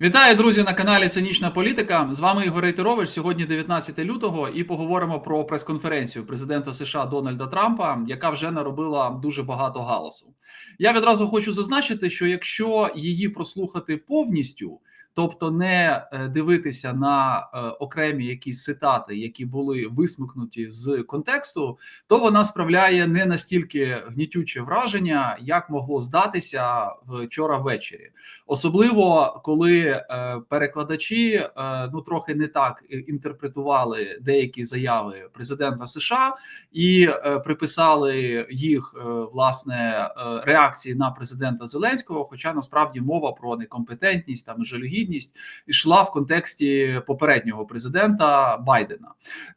Вітаю, друзі, на каналі Цинічна Політика. З вами Ігор Рейтерович. Сьогодні 19 лютого, і поговоримо про прес-конференцію президента США Дональда Трампа, яка вже наробила дуже багато галасу. Я відразу хочу зазначити, що якщо її прослухати повністю, тобто не е, дивитися на е, окремі якісь цитати, які були висмикнуті з контексту, то вона справляє не настільки гнітюче враження, як могло здатися вчора ввечері, особливо коли е, перекладачі ну трохи не так інтерпретували деякі заяви президента США і приписали їх власне реакції на президента Зеленського. Хоча насправді мова про некомпетентність там жалюгідність відповідність йшла в контексті попереднього президента Байдена.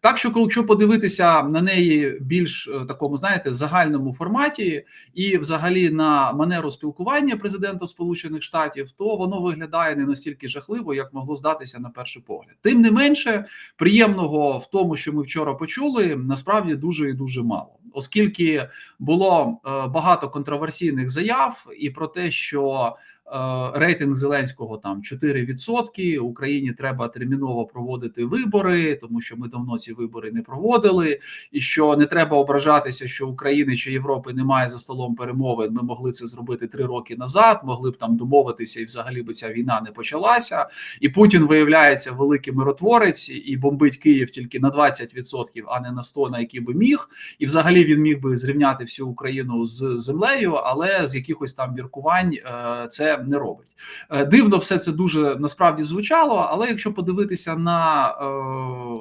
Так що, якщо подивитися на неї більш е, такому, знаєте, загальному форматі, і взагалі на манеру спілкування президента Сполучених Штатів, то воно виглядає не настільки жахливо, як могло здатися на перший погляд. Тим не менше, приємного в тому, що ми вчора почули, насправді дуже і дуже мало. Оскільки було е, багато контроверсійних заяв і про те, що рейтинг Зеленського там 4%, Україні треба терміново проводити вибори, тому що ми давно ці вибори не проводили, і що не треба ображатися, що України чи Європи немає за столом перемовин. Ми могли це зробити три роки назад, могли б там домовитися, і взагалі би ця війна не почалася. І Путін виявляється великий миротворець і бомбить Київ тільки на 20%, а не на 100%, на які би міг. І взагалі він міг би зрівняти всю Україну з землею, але з якихось там міркувань е, це не робить. Е, дивно, все це дуже насправді звучало. Але якщо подивитися на,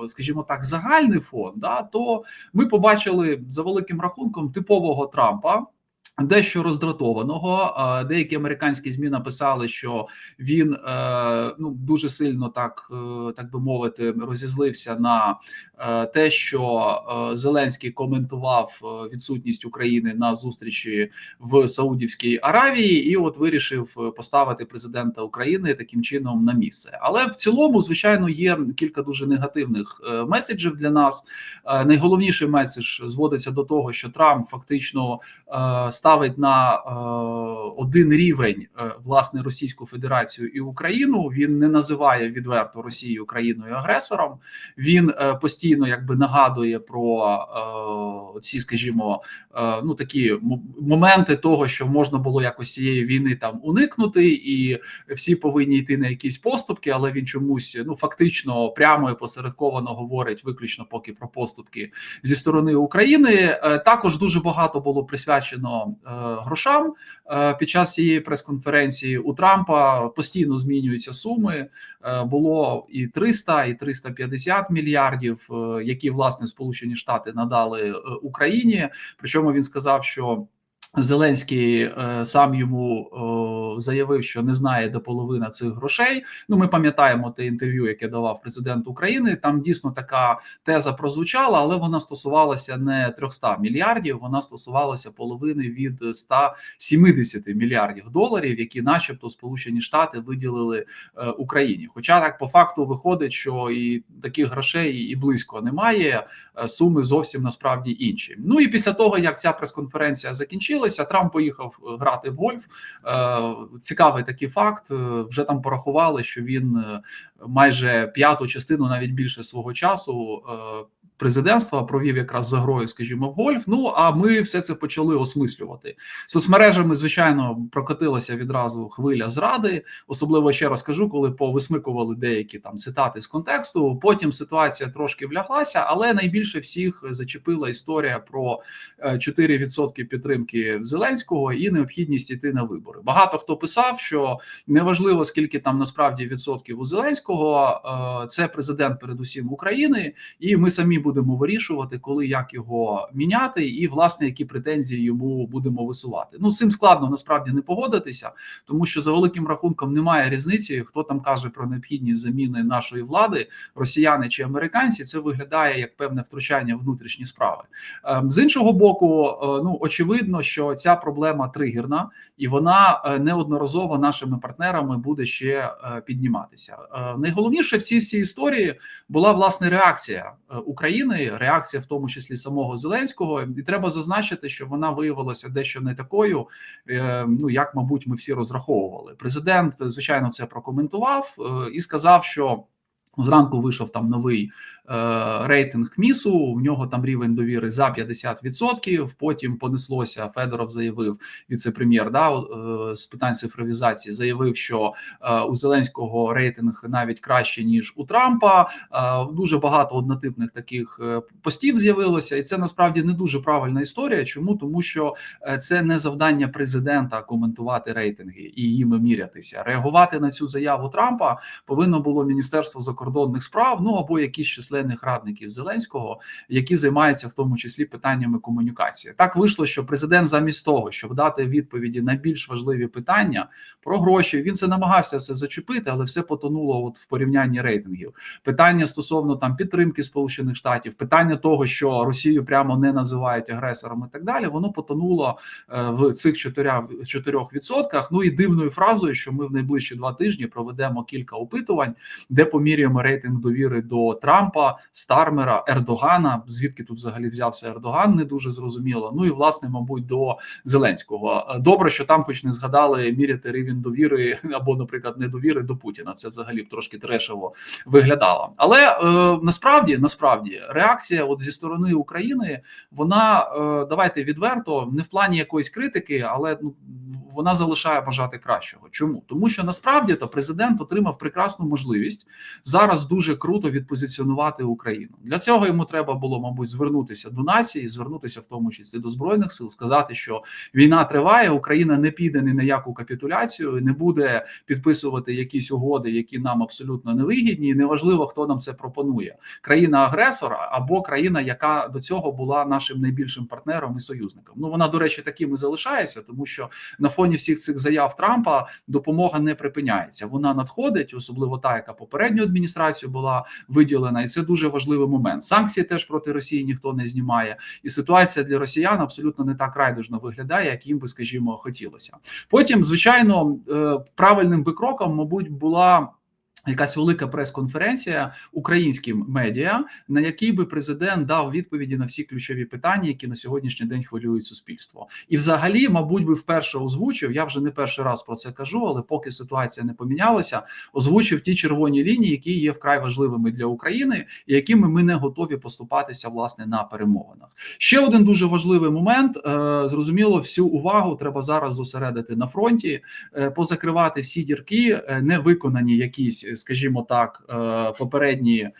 е, скажімо так, загальний фон, да, то ми побачили за великим рахунком типового Трампа. Дещо роздратованого, деякі американські змі написали, що він е, ну дуже сильно так е, так би мовити розізлився на е, те, що Зеленський коментував відсутність України на зустрічі в Саудівській Аравії, і от вирішив поставити президента України таким чином на місце. Але в цілому, звичайно, є кілька дуже негативних меседжів для нас. Найголовніший меседж зводиться до того, що Трамп фактично став ставить на е, один рівень е, власне Російську Федерацію і Україну. Він не називає відверто Росію країною агресором. Він е, постійно якби нагадує про ці, скажімо, ну такі моменти того, що можна було якось цієї війни там уникнути, і всі повинні йти на якісь поступки, але він чомусь ну фактично прямо і посередковано говорить виключно поки про поступки зі сторони України. Також дуже багато було присвячено грошам е, під час цієї прес-конференції у Трампа постійно змінюються суми. Е, було і 300, і 350 мільярдів, які власне Сполучені Штати надали Україні. Причому він сказав, що Зеленський е, сам йому е, заявив, що не знає до половини цих грошей. Ну, ми пам'ятаємо те інтерв'ю, яке давав президент України. Там дійсно така теза прозвучала, але вона стосувалася не 300 мільярдів. Вона стосувалася половини від 170 мільярдів доларів, які, начебто, Сполучені Штати виділили е, Україні. Хоча так по факту виходить, що і таких грошей і близько немає. Суми зовсім насправді інші. Ну і після того як ця прес-конференція закінчилася. Трамп поїхав е, грати в гольф. Е, цікавий такий факт. Е, вже там порахували, що він майже п'яту частину, навіть більше свого часу президентства провів якраз за грою, скажімо, в гольф. Ну а ми все це почали осмислювати соцмережами. Звичайно, прокотилася відразу хвиля зради. Особливо ще раз кажу, коли повисмикували деякі там цитати з контексту. Потім ситуація трошки вляглася, але найбільше всіх зачепила історія про 4% е, підтримки Зеленського і необхідність йти на вибори. Багато хто писав, що неважливо скільки там насправді відсотків у Зеленського, е, це президент, передусім України, і ми самі будемо вирішувати, коли як його міняти, і власне які претензії йому будемо висувати. Ну з цим складно насправді не погодитися, тому що за великим рахунком немає різниці, хто там каже про необхідність заміни нашої влади, росіяни чи американці. Це виглядає як певне втручання в внутрішні справи. Ем, з іншого боку, е, ну очевидно, що ця проблема тригерна і вона е, неодноразово нашими партнерами буде ще е, підніматися. Найголовніше в цій історії була власне реакція України. України. Реакція, в тому числі самого Зеленського, і треба зазначити, що вона виявилася дещо не такою, е, ну як, мабуть, ми всі розраховували. Президент, звичайно, це прокоментував е, і сказав, що. Зранку вийшов там новий рейтинг МІСу. В нього там рівень довіри за 50%, Потім понеслося. Федоров заявив віце-прем'єр да, е, з питань цифровізації. Заявив, що е, у Зеленського рейтинг навіть краще ніж у Трампа. Е, дуже багато однотипних таких е, постів з'явилося, і це насправді не дуже правильна історія. Чому тому, що е, це не завдання президента коментувати рейтинги і їми мірятися. Реагувати на цю заяву Трампа повинно було міністерство закордонних справ, ну або якісь численних радників Зеленського, які займаються в тому числі питаннями комунікації. Так вийшло, що президент, замість того, щоб дати відповіді на більш важливі питання про гроші, він це намагався це зачепити, але все потонуло от в порівнянні рейтингів. Питання стосовно там підтримки Сполучених Штатів, питання того, що Росію прямо не називають агресором, і так далі, воно потонуло е, в цих 4%, відсотках. Ну і дивною фразою, що ми в найближчі два тижні проведемо кілька опитувань, де поміряємо рейтинг довіри до Трампа, Стармера, Ердогана. Звідки тут взагалі взявся Ердоган, не дуже зрозуміло. Ну і власне, мабуть, до Зеленського. Добре, що там, хоч не згадали міряти рівень довіри або, наприклад, недовіри до Путіна. Це взагалі б трошки трешево виглядало. Але е, насправді, насправді, реакція, от зі сторони України, вона е, давайте відверто, не в плані якоїсь критики, але ну вона залишає бажати кращого. Чому тому, що насправді то президент отримав прекрасну можливість зараз дуже круто відпозиціонувати Україну. Для цього йому треба було, мабуть, звернутися до нації, звернутися в тому числі до збройних сил, сказати, що війна триває, Україна не піде ні на яку капітуляцію, не буде підписувати якісь угоди, які нам абсолютно невигідні. і Неважливо, хто нам це пропонує: країна-агресор або країна, яка до цього була нашим найбільшим партнером і союзником. Ну вона, до речі, таким і залишається, тому що на фоні всіх цих заяв Трампа допомога не припиняється. Вона надходить, особливо та, яка попередню адміністрацію була виділена, і це дуже важливий момент. Санкції теж проти Росії ніхто не знімає, і ситуація для росіян абсолютно не так райдужно виглядає, як їм би, скажімо, хотілося. Потім, звичайно, е, правильним би кроком, мабуть, була. Якась велика прес-конференція українським медіа, на якій би президент дав відповіді на всі ключові питання, які на сьогоднішній день хвилюють суспільство, і взагалі, мабуть, би вперше озвучив. Я вже не перший раз про це кажу, але поки ситуація не помінялася, озвучив ті червоні лінії, які є вкрай важливими для України, і якими ми не готові поступатися власне на перемовинах. Ще один дуже важливий момент: е, зрозуміло, всю увагу треба зараз зосередити на фронті, е, позакривати всі дірки, е, не виконані якісь скажімо так, е, попередні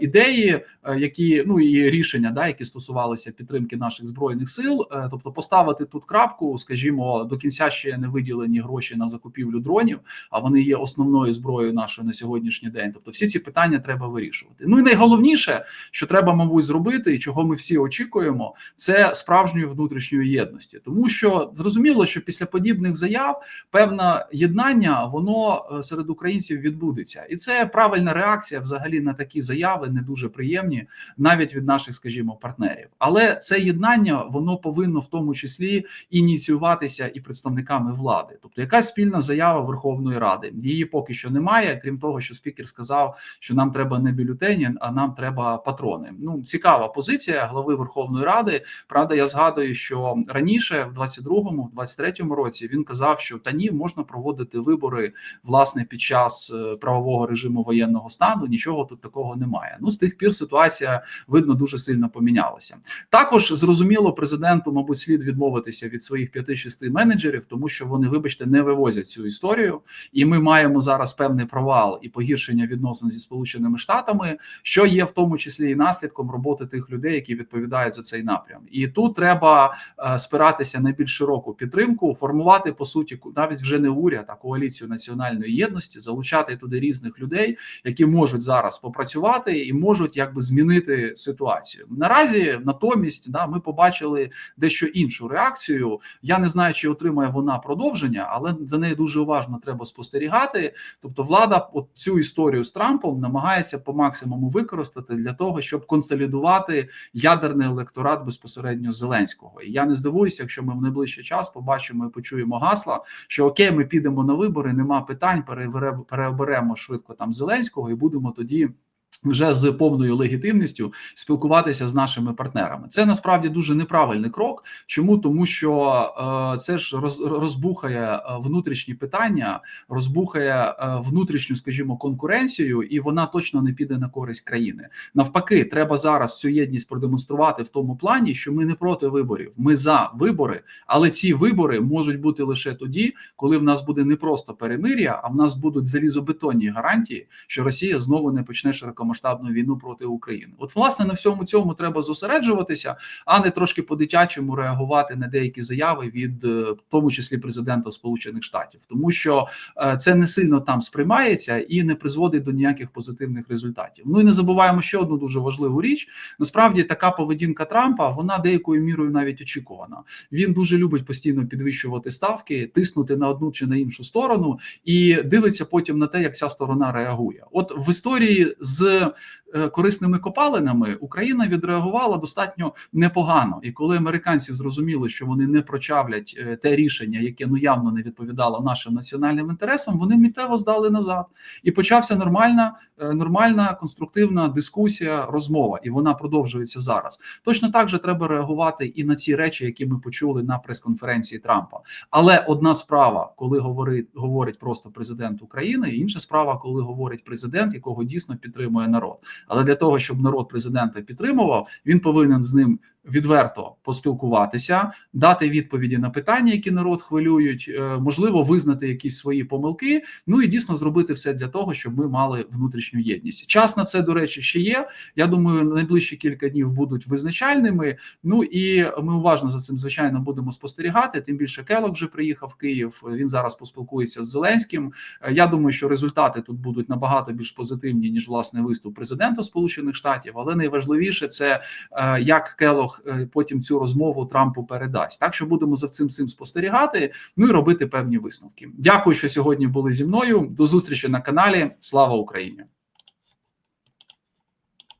ідеї, е, які ну і рішення, да, які стосувалися підтримки наших збройних сил, тобто поставити тут крапку, скажімо, до кінця ще не виділені гроші на закупівлю дронів, а вони є основною зброєю нашої на сьогоднішній день. Тобто, всі ці питання треба вирішувати. Ну і найголовніше, що треба, мабуть, зробити, і чого ми всі очікуємо, це справжньої внутрішньої єдності, тому що зрозуміло, що після подібних заяв певне єднання воно серед українців відбудеться, і це правильна реакція взагалі на такі заяви, не дуже приємні, навіть від наших, скажімо, партнерів. Але це єднання воно повинно в тому числі ініціюватися і представниками влади, тобто якась спільна заява Верховної Ради. Її поки що немає, крім того, що спікер сказав, що нам треба не бюлетені, а нам треба патрони. Ну цікава позиція глави Верховної Ради. Правда, я згадую, що раніше, в 22-му, в 23-му році, він казав, що та ні, можна проводити вибори власне під час е, правового режиму воєнного стану нічого тут такого немає. Ну з тих пір ситуація видно дуже сильно помінялася. Також зрозуміло, президенту, мабуть, слід відмовитися від своїх 5-6 менеджерів, тому що вони, вибачте, не вивозять цю історію, і ми маємо зараз певний провал і погіршення відносин зі сполученими штатами, що є в тому числі і наслідком роботи тих людей, які відповідають за цей напрям. І тут треба е, спиратися на більш широку підтримку, формувати по суті навіть вже не уряд, а коаліцію національної єдності, залучати туди різних людей, які можуть зараз попрацювати і можуть якби змінити ситуацію. Наразі натомість да ми побачили дещо іншу реакцію. Я не знаю, чи отримає вона продовження, але за нею дуже уважно треба спостерігати. Тобто, влада от цю історію з Трампом намагається по максимуму використати для того, щоб консолідувати ядерний електорат безпосередньо Зеленського. І я не здивуюся, якщо ми в найближчий час побачимо і почуємо гасла, що окей, ми підемо на вибори, нема питань, переоберемо швидко там Зеленського, і будемо тоді Вже з повною легітимністю спілкуватися з нашими партнерами. Це насправді дуже неправильний крок. Чому тому, що е, це ж роз, розбухає е, внутрішні питання, розбухає е, внутрішню, скажімо, конкуренцію, і вона точно не піде на користь країни. Навпаки, треба зараз цю єдність продемонструвати в тому плані, що ми не проти виборів, ми за вибори, але ці вибори можуть бути лише тоді, коли в нас буде не просто перемир'я, а в нас будуть залізобетонні гарантії, що Росія знову не почне широкомасштабну війну проти України. От, власне, на всьому цьому треба зосереджуватися, а не трошки по-дитячому реагувати на деякі заяви від е, в тому числі президента Сполучених Штатів, тому що е, це не сильно там сприймається і не призводить до ніяких позитивних результатів. Ну і не забуваємо ще одну дуже важливу річ. Насправді така поведінка Трампа вона деякою мірою навіть очікувана. Він дуже любить постійно підвищувати ставки, тиснути на одну чи на іншу сторону, і дивиться потім на те, як ця сторона реагує. От в історії з е, корисними копалинами Україна відреагувала достатньо непогано. І коли американці зрозуміли, що вони не прочавлять е, те рішення, яке ну явно не відповідало нашим національним інтересам, вони миттєво здали назад. І почався нормальна, е, нормальна конструктивна дискусія, розмова, і вона продовжується зараз. Точно так же треба реагувати і на ці речі, які ми почули на прес-конференції Трампа. Але одна справа, коли говорить говорить просто президент України, інша справа, коли говорить президент, якого дійсно підтримує народ. Але для того, щоб народ президента підтримував, він повинен з ним відверто поспілкуватися, дати відповіді на питання, які народ хвилюють, е, можливо, визнати якісь свої помилки. Ну і дійсно зробити все для того, щоб ми мали внутрішню єдність. Час на це до речі ще є. Я думаю, найближчі кілька днів будуть визначальними. Ну і ми уважно за цим звичайно будемо спостерігати. Тим більше Келок вже приїхав в Київ. Він зараз поспілкується з Зеленським. Е, я думаю, що результати тут будуть набагато більш позитивні ніж власне виступ президента Сполучених Штатів. Але найважливіше це е, як Келох потім цю розмову Трампу передасть. Так що будемо за цим цим спостерігати. Ну і робити певні висновки. Дякую, що сьогодні були зі мною. До зустрічі на каналі. Слава Україні!